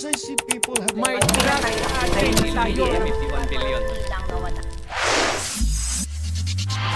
I see people have May drug addict tayo. 51 billion.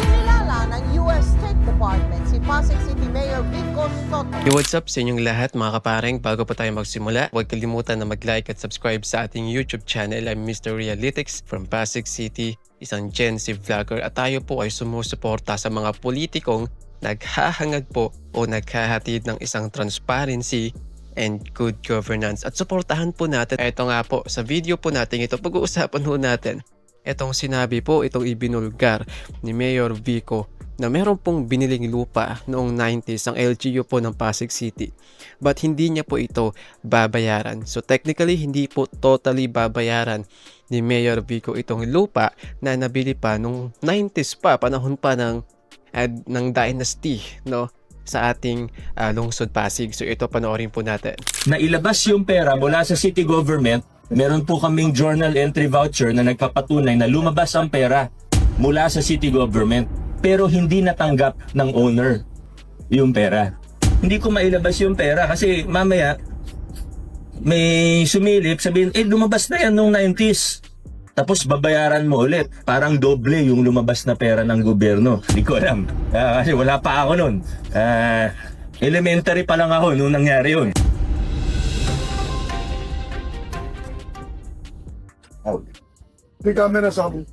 Kinilala ng U.S. State Department si Pasig City Mayor Vico Soto. Yo, what's up sa inyong lahat mga kapareng? Bago pa tayo magsimula, huwag kalimutan na mag-like at subscribe sa ating YouTube channel. I'm Mr. Realytics from Pasig City, isang Gen Z vlogger at tayo po ay sumusuporta sa mga politikong naghahangad po o naghahatid ng isang transparency and good governance. At suportahan po natin. Ito nga po, sa video po natin ito, pag-uusapan po natin. Itong sinabi po, itong ibinulgar ni Mayor Vico na meron pong biniling lupa noong 90s ang LGU po ng Pasig City. But hindi niya po ito babayaran. So technically, hindi po totally babayaran ni Mayor Vico itong lupa na nabili pa nung 90s pa, panahon pa ng, ad, ng dynasty, no? Sa ating ah, lungsod Pasig. So ito panoorin po natin. na ilabas yung pera mula sa city government, meron po kaming journal entry voucher na nagpapatunay na lumabas ang pera mula sa city government pero hindi natanggap ng owner yung pera. Hindi ko mailabas yung pera kasi mamaya may sumilip sabihin, eh lumabas na yan nung 90s. Tapos babayaran mo ulit. Parang doble yung lumabas na pera ng gobyerno. Hindi ko alam. Ah, kasi wala pa ako nun. Ah, elementary pa lang ako nung nangyari yun. the camera sa akin.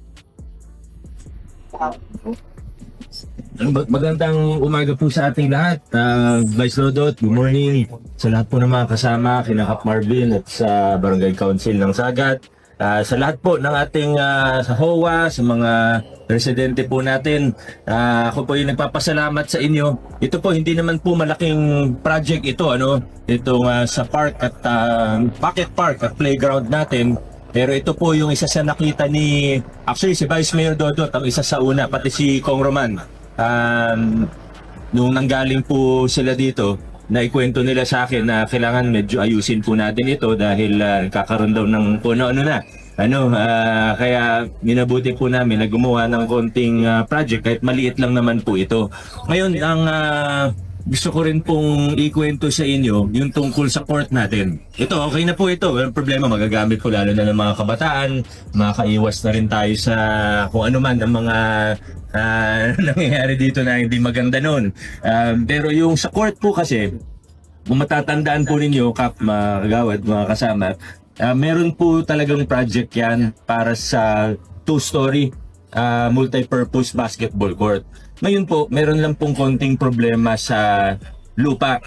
Mag- Magandang umaga po sa ating lahat. Uh, Vice Lodot, good morning sa lahat po ng mga kasama, kina Kap Marvin at sa Barangay Council ng Sagat. Ah, sa lahat po ng ating ah, sa HOA, sa mga residente po natin, ah, ako po yung nagpapasalamat sa inyo. Ito po, hindi naman po malaking project ito, ano, itong ah, sa park at ah, Pocket Park at playground natin. Pero ito po yung isa sa nakita ni, actually si Vice Mayor Dodot, ang isa sa una, pati si Kong Roman. Um, nung nanggaling po sila dito, naikwento nila sa akin na kailangan medyo ayusin po natin ito dahil uh, kakaroon daw ng puno ano na. Ano, ah, kaya minabuti po namin na gumawa ng konting ah, project kahit maliit lang naman po ito. Ngayon, ang ah, gusto ko rin pong ikwento sa inyo yung tungkol sa court natin. Ito, okay na po ito. Walang problema, magagamit po lalo na ng mga kabataan. Makakaiwas na rin tayo sa kung ano man ang mga ah, nangyayari dito na hindi maganda nun. Um, pero yung sa court po kasi, kung matatandaan po ninyo, Kap, mga kagawad, mga kasama, ah, meron po talagang project yan para sa two-story ah, multi-purpose basketball court. Ngayon po, meron lang pong konting problema sa lupa.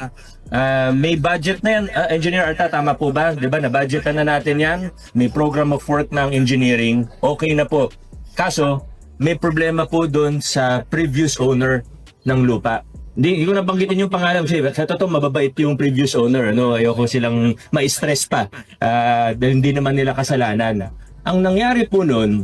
Ah, may budget na yan. Ah, Engineer Arta, tama po ba? Di ba? Na-budgetan na natin yan. May program of work ng engineering. Okay na po. Kaso, may problema po doon sa previous owner ng lupa. Hindi, hindi ko nabanggitin yung pangalan kasi sa totoo mababait yung previous owner. Ano? Ayoko silang ma-stress pa. Dahil hindi naman nila kasalanan. Ang nangyari po noon,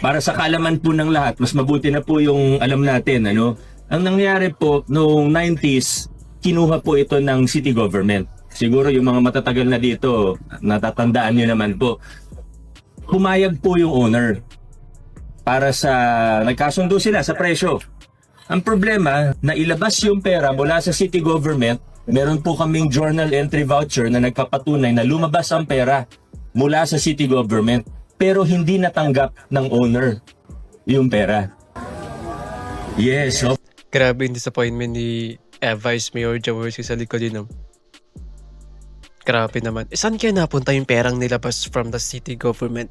para sa kalaman po ng lahat, mas mabuti na po yung alam natin, ano? Ang nangyari po noong 90s, kinuha po ito ng city government. Siguro yung mga matatagal na dito, natatandaan nyo naman po. Pumayag po yung owner para sa nagkasundo sila sa presyo. Ang problema, na ilabas yung pera mula sa city government, meron po kaming journal entry voucher na nagpapatunay na lumabas ang pera mula sa city government pero hindi natanggap ng owner yung pera. Yes, so Grabe yung disappointment ni eh, Vice Mayor Jaworski sa likod yun. Grabe naman. Eh, saan kaya napunta yung perang nilabas from the city government?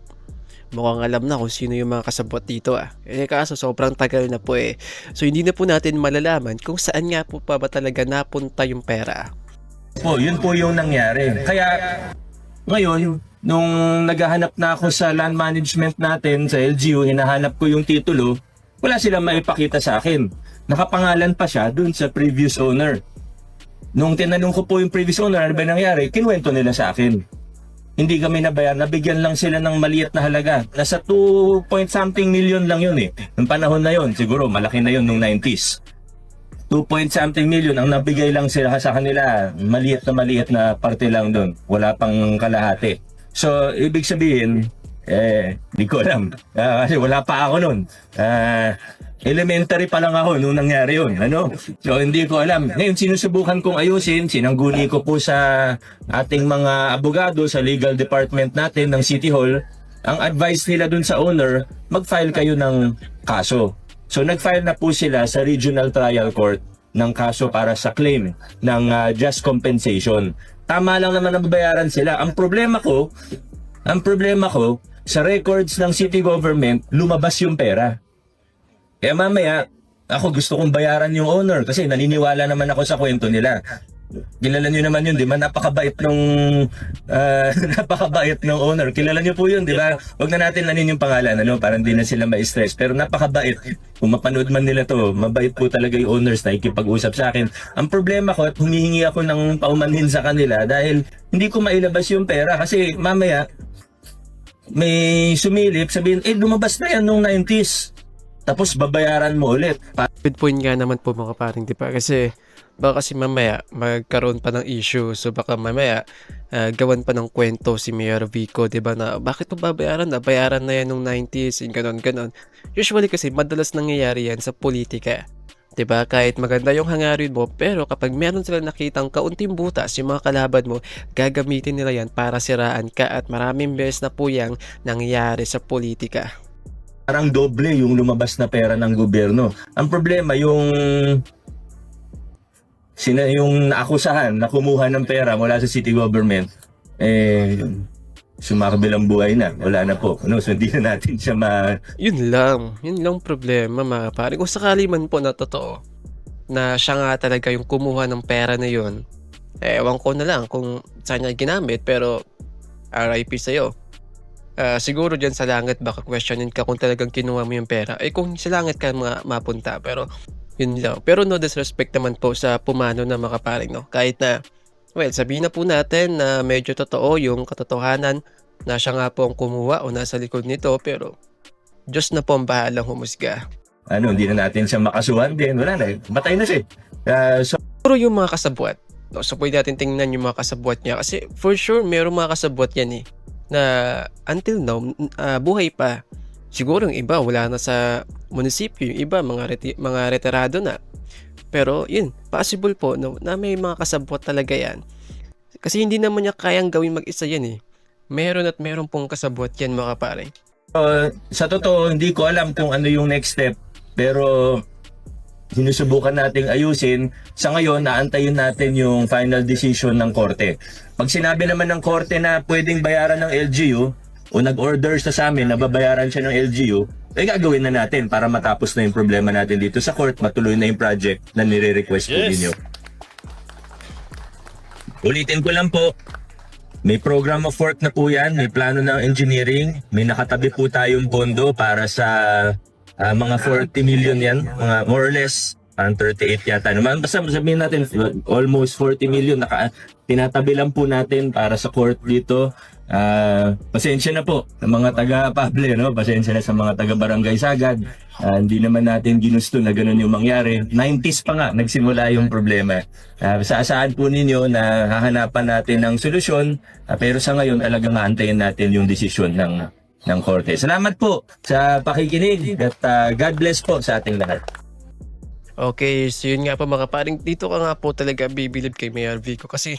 Mukhang alam na kung sino yung mga kasabot dito ah. Eh kaso sobrang tagal na po eh. So hindi na po natin malalaman kung saan nga po pa ba talaga napunta yung pera. po, yun po yung nangyari. Kaya ngayon, nung naghahanap na ako sa land management natin, sa LGU, hinahanap ko yung titulo, wala silang maipakita sa akin. Nakapangalan pa siya dun sa previous owner. Nung tinanong ko po yung previous owner, ano ba nangyari, kinuwento nila sa akin. Hindi kami nabayaran, nabigyan lang sila ng maliit na halaga. Nasa 2 point something million lang yun eh. Nung panahon na yun, siguro malaki na yun nung 90s. 2 point something million ang nabigay lang sila sa kanila. Maliit na maliit na parte lang doon. Wala pang kalahati. So, ibig sabihin, eh, di ko alam. Ah, kasi wala pa ako noon. Ah, Elementary pa lang ako nung nangyari yun. Ano? So, hindi ko alam. Ngayon, sinusubukan kong ayusin. Sinangguni ko po sa ating mga abogado sa legal department natin ng City Hall. Ang advice nila dun sa owner, mag-file kayo ng kaso. So, nag-file na po sila sa Regional Trial Court ng kaso para sa claim ng ah, just compensation. Tama lang naman ang babayaran sila. Ang problema ko, ang problema ko, sa records ng city government, lumabas yung pera. Kaya mamaya, ako gusto kong bayaran yung owner kasi naniniwala naman ako sa kwento nila. Kilala nyo naman yun, di ba? Napakabait nung, ah, napakabait ng owner. Kilala nyo po yun, di ba? Huwag na natin lanin yung pangalan, ano, para hindi na sila ma-stress. Pero napakabait. Kung mapanood man nila to, mabait po talaga yung owners na ikipag-usap sa akin. Ang problema ko, at humihingi ako ng paumanhin sa kanila dahil hindi ko mailabas yung pera kasi mamaya, may sumilip, sabihin, eh, lumabas na yan nung 90s. Tapos babayaran mo ulit. Good point nga naman po mga paring, di ba? Kasi baka kasi mamaya magkaroon pa ng issue. So baka mamaya ah, gawan pa ng kwento si Mayor Vico, di ba? Na bakit mo babayaran? Nabayaran na yan nung 90s, yung ganon, ganon. Usually kasi madalas nangyayari yan sa politika. 'Di ba? Kahit maganda yung hangarin mo, pero kapag meron silang nakitang kaunting butas yung mga kalaban mo, gagamitin nila yan para siraan ka at maraming beses na po yang nangyayari sa politika. parang doble yung lumabas na pera ng gobyerno. Ang problema yung sina yung naakusahan na kumuha ng pera mula sa city government eh sumakabilang buhay na. Wala na po. Ano, so hindi na natin siya ma Yun lang. Yun lang problema mga pare. Kung sakali man po na totoo na siya nga talaga yung kumuha ng pera na yun, eh, ewan ko na lang kung saan niya ginamit pero RIP sa'yo. Ah, siguro dyan sa langit baka questionin ka kung talagang kinuha mo yung pera. Eh kung sa langit ka ma- mapunta pero yun lang. Pero no disrespect naman po sa pumano na mga paring no. Kahit na well sabihin na po natin na medyo totoo yung katotohanan na siya nga po ang kumuha o nasa likod nito pero Diyos na po ang bahalang humusga. ano, hindi na natin siya makasuhan din. Wala na. eh. Matay na siya. Ah, so Pero yung mga kasabwat, no, so pwede natin tingnan yung mga kasabwat niya kasi for sure merong mga kasabwat yan eh na until now ah, buhay pa. Siguro yung iba wala na sa munisipyo, yung iba mga reti- mga retirado na. Pero yun, possible po no, na may mga kasabwat talaga yan. Kasi hindi naman niya kayang gawin mag-isa yan eh. Meron at meron pong kasabwat yan mga pare. Uh, sa totoo, hindi ko alam kung ano yung next step. Pero sinusubukan nating ayusin. Sa ngayon, naantayin natin yung final decision ng korte. Pag sinabi naman ng korte na pwedeng bayaran ng LGU o nag-order siya sa amin na babayaran siya ng LGU, eh gagawin na natin para matapos na yung problema natin dito sa court, matuloy na yung project na nire-request po ninyo. Ulitin ko lang po, may program of work na po yan, may plano ng engineering, may nakatabi po tayong pondo para sa ah, mga 40 million yan, mga more or less, parang 38 yata naman. Basta sabihin natin, almost 40 million, naka, tinatabi lang po natin para sa court dito. Ah, pasensya na po ng mga taga-Pable, no? pasensya na sa mga taga-Barangay Sagad. Ah, hindi naman natin ginusto na ganun yung mangyari. 90s pa nga, nagsimula yung problema. Uh, saan po ninyo na hahanapan natin ng solusyon, ah, pero sa ngayon talagang aantayin natin yung desisyon ng ng korte. Salamat po sa pakikinig at ah, God bless po sa ating lahat. Okay, so yun nga po mga paring, dito ka nga po talaga bibilib kay Mayor Vico kasi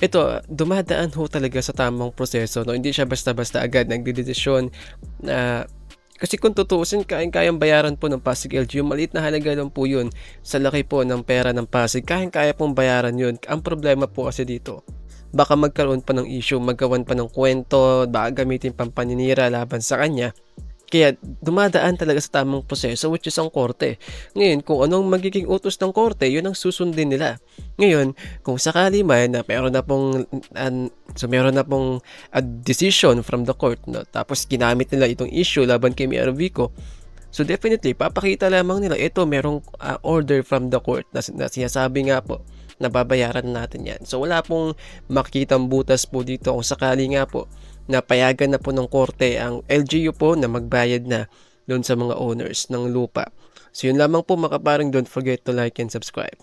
ito, dumadaan ho talaga sa tamang proseso, no? Hindi siya basta-basta agad nagdedesisyon na kasi kung tutuusin, kayang-kayang bayaran po ng Pasig LGU, maliit na halaga lang po yun sa laki po ng pera ng Pasig, kayang-kaya pong bayaran yun. Ang problema po kasi dito, baka magkaroon pa ng issue, maggawan pa ng kwento, baka gamitin pang paninira laban sa kanya. Kaya dumadaan talaga sa tamang proseso which is ang korte. Ngayon, kung anong magiging utos ng korte, yun ang susundin nila. Ngayon, kung sakali man na meron na pong an- so meron na pong a decision from the court, no? tapos ginamit nila itong issue laban kay Mayor Vico, So definitely, papakita lamang nila ito merong ah, order from the court na, na sinasabi nga po na babayaran natin yan. So wala pong makikitang butas po dito kung sakali nga po na payagan na po ng korte ang LGU po na magbayad na doon sa mga owners ng lupa. So yun lamang po makaparang don't forget to like and subscribe.